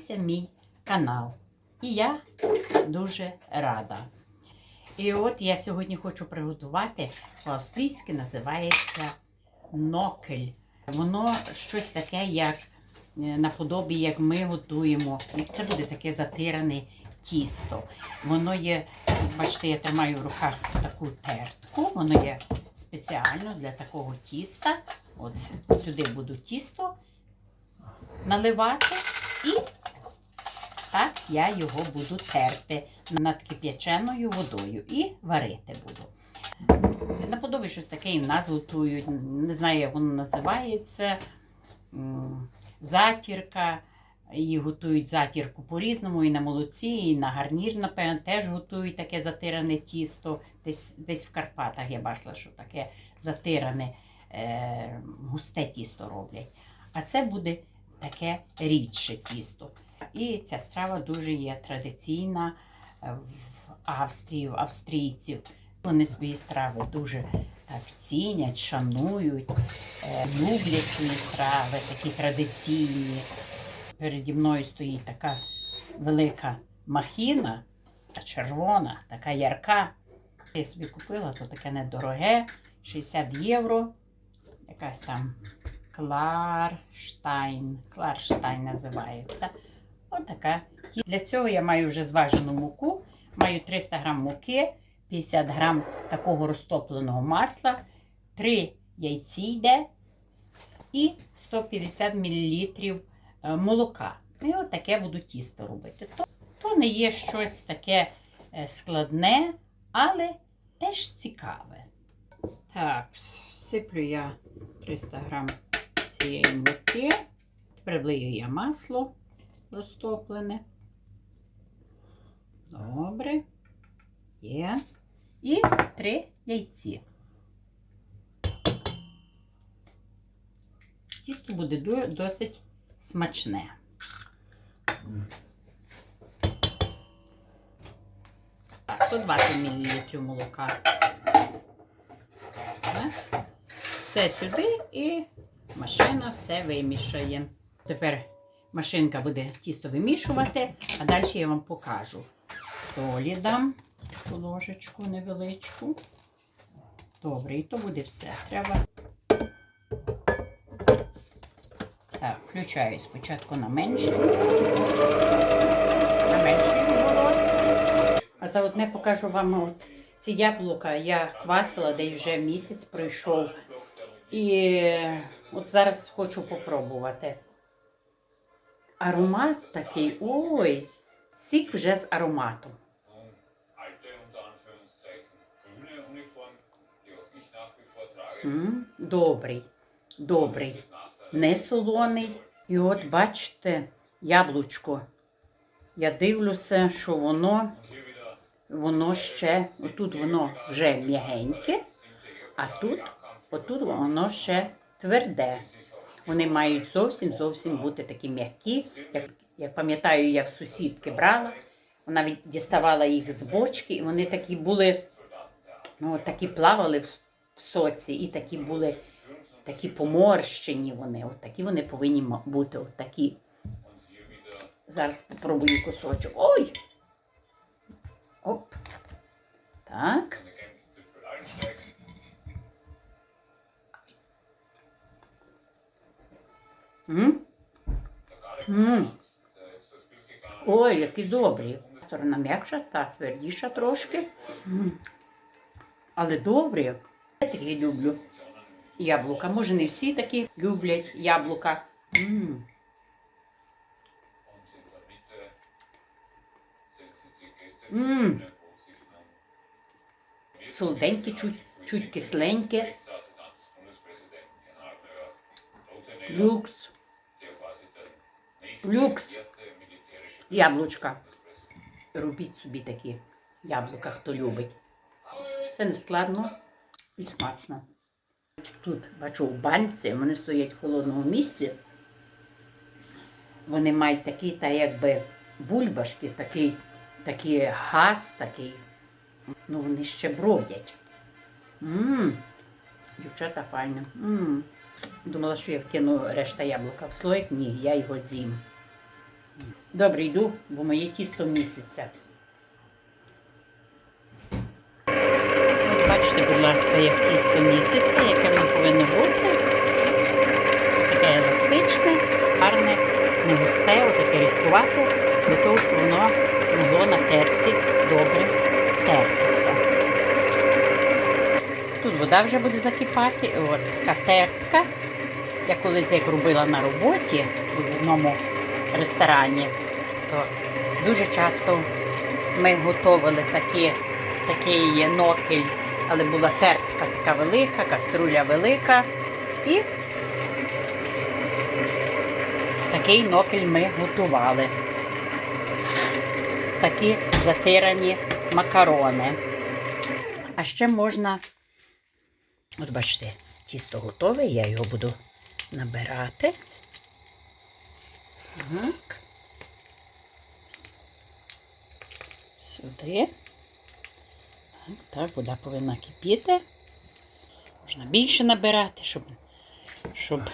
дивиться мій канал. І я дуже рада. І от я сьогодні хочу приготувати по-австрійськи називається нокель. Воно щось таке, як е, наподобі, як ми готуємо. Це буде таке затиране тісто. Воно є, бачите, я тримаю в руках таку тертку, воно є спеціально для такого тіста. От сюди буду тісто наливати так я його буду терти над кип'яченою водою і варити буду. Наподобі щось таке і нас готують. Не знаю, як воно називається. Затірка. Її готують затірку по-різному, і на молоці, і на гарнір, напевно, теж готують таке затиране тісто. Десь, десь в Карпатах я бачила, що таке затиране е, густе тісто роблять. А це буде таке рідше тісто. І ця страва дуже є традиційна е, в Австрії, в австрійців. Вони свої страви дуже так цінять, шанують, е, люблять свої страви, такі традиційні. Переді мною стоїть така велика махіна, червона, така ярка. Я собі купила, то таке недороге, 60 євро. Якась там Кларштайн. Кларштайн називається. Отака. Для цього я маю вже зважену муку, маю 300 грам муки, 50 грам такого розтопленого масла, 3 яйці йде і 150 мл молока. І от таке буду тісто робити. То, то не є щось таке е, складне, але теж цікаве. Так, всиплю я 300 грам цієї муки. Влию я масло розтоплене. Добре. Є. І три яйці. Тісто буде досить смачне. Так, 120 мл молока. Все сюди і машина все вимішає. Тепер машинка буде тісто вимішувати, а далі я вам покажу. Солі дам ложечку невеличку. Добре, і то буде все. Треба. Так, включаю спочатку на менше. На менший оборот. А заодне покажу вам от ці яблука. Я квасила, десь вже місяць пройшов. І от зараз хочу попробувати. Аромат такий, ой, сік вже з ароматом. Добрий, добрий, не солоний. І от бачите, яблучко. Я дивлюся, що воно, воно ще, отут воно вже м'ягеньке, а тут, отут воно ще тверде. Вони мають зовсім зовсім бути такі м'які. Як, як пам'ятаю, я в сусідки брала, вона діставала їх з бочки, і вони такі були, ну, такі плавали в, в соці, і такі були такі поморщені вони. От такі вони повинні бути. От такі. Зараз спробую кусочок. Ой! Оп. Так. М? М. Ой, які добрі. Сторона м'якша, та твердіша трошки. М. Але добрі. Я такі люблю. Яблука. Може, не всі такі люблять яблука. М. Mm. Nun Солоденькі, чуть, чуть кисленькі. Люкс. Militärische Яблучка. Робіть собі такі яблука, хто любить. Це не складно і смачно. Тут бачу в банці, вони стоять в холодному місці. Вони мають такі, та якби бульбашки, такий, такий газ, такий. Ну, вони ще бродять. Мм, дівчата файні. Мм. Думала, що я вкину решта яблука в слоїк. Ні, я його з'їм. Добре, йду, бо моє тісто місяця. От бачите, будь ласка, як тісто місяця, яке воно повинно бути. Таке еластичне, гарне, не густе, отаке рідкувате, для того, щоб воно могло на терці добре тертися. Тут вода вже буде закипати. От така тертка. Я колись як робила на роботі в одному ресторані, то дуже часто ми готували такі, такий нокель, але була тертка така велика, каструля велика. І такий нокель ми готували. Такі затирані макарони. А ще можна От бачите, тісто готове, я його буду набирати. Так. Сюди. Так, так, вода повинна кипіти. Можна більше набирати, щоб. щоб...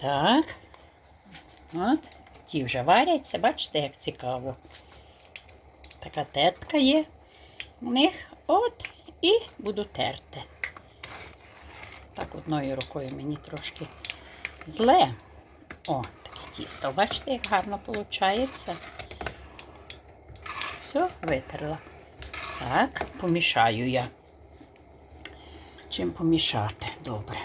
Так. От. Ті вже варяться, бачите, як цікаво. Така тетка є у них. От, і буду терти. Так, одною рукою мені трошки зле. О, тісто. Бачите, як гарно виходить. Все, витерла. Так, помішаю я. Чим помішати? Добре.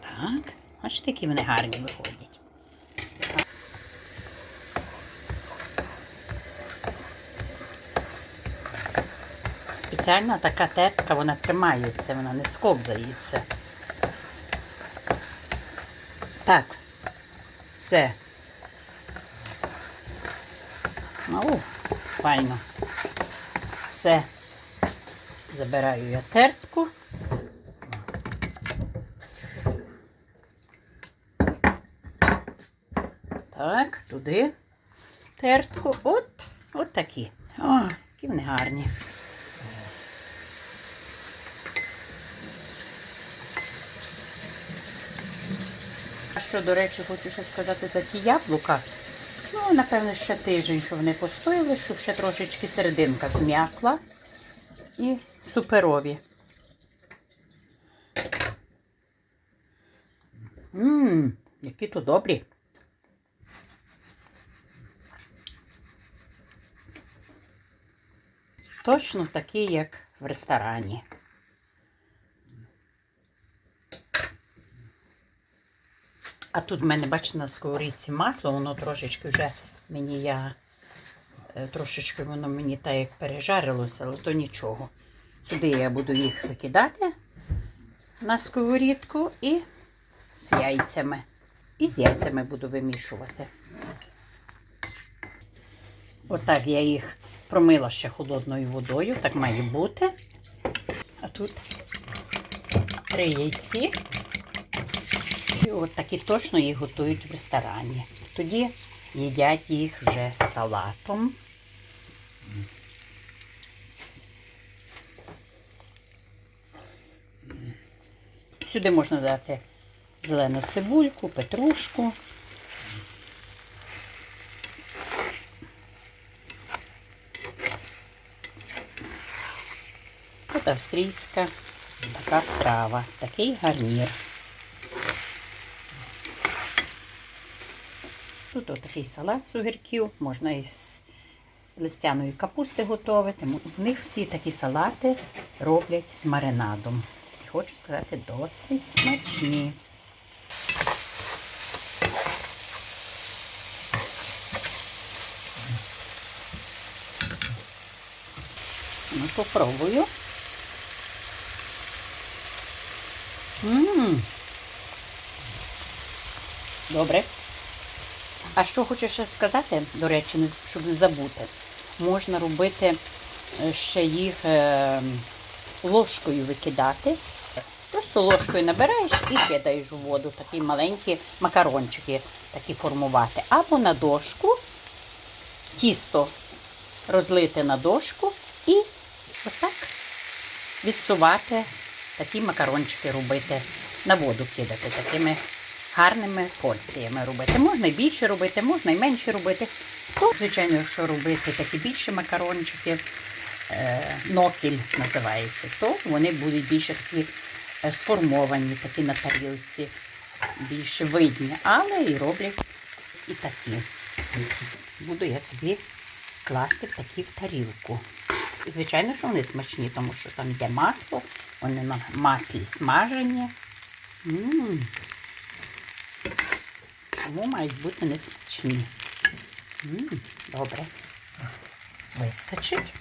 Так, бачите, які вони гарні виходять. Спеціальна така тетка, вона тримається, вона не сковзається. Так, все. Ну, файно. Все. Забираю я тертку. Так, туди тертку. От, от такі. О, які вони гарні. Що, до речі, хочу ще сказати за ті яблука. Ну, напевно, ще тиждень, що вони постояли, щоб ще трошечки серединка зм'якла. І суперові. Ммм, які то добрі. Точно такі, як в ресторані. А тут в мене, бачите, на сковорідці масло, воно трошечки вже мені я е, трошечки воно мені так як пережарилося, але то нічого. Сюди я буду їх викидати на сковорідку і з яйцями. І з яйцями буду вимішувати. Отак я їх промила ще холодною водою, так має бути. А тут три яйці. І от такі точно їх готують в ресторані. Тоді їдять їх вже з салатом. Сюди можна дати зелену цибульку, петрушку. От австрійська така страва, такий гарнір. Тут отакий салат з огірків, можна із листяної капусти готувати. В них всі такі салати роблять з маринадом. І хочу сказати, досить смачні. Ну, попробую. Ммм. Добре. А що хочу ще сказати, до речі, щоб не забути, можна робити е, ще їх е, ложкою викидати. Просто ложкою набираєш і кидаєш у воду такі маленькі макарончики такі формувати. Або на дошку, тісто розлити на дошку і отак відсувати такі макарончики робити на воду кидати такими гарними порціями робити. Можна і більше робити, можна і менше робити. То, звичайно, що робити такі більші макарончики, е, нокіль називається, то вони будуть більше такі е, сформовані, такі на тарілці, більше видні, але і роблять і такі. Буду я собі класти такі в тарілку. І, звичайно, що вони смачні, тому що там йде масло, вони на маслі смажені. м тому мають бути несмачні. Добре. Вистачить.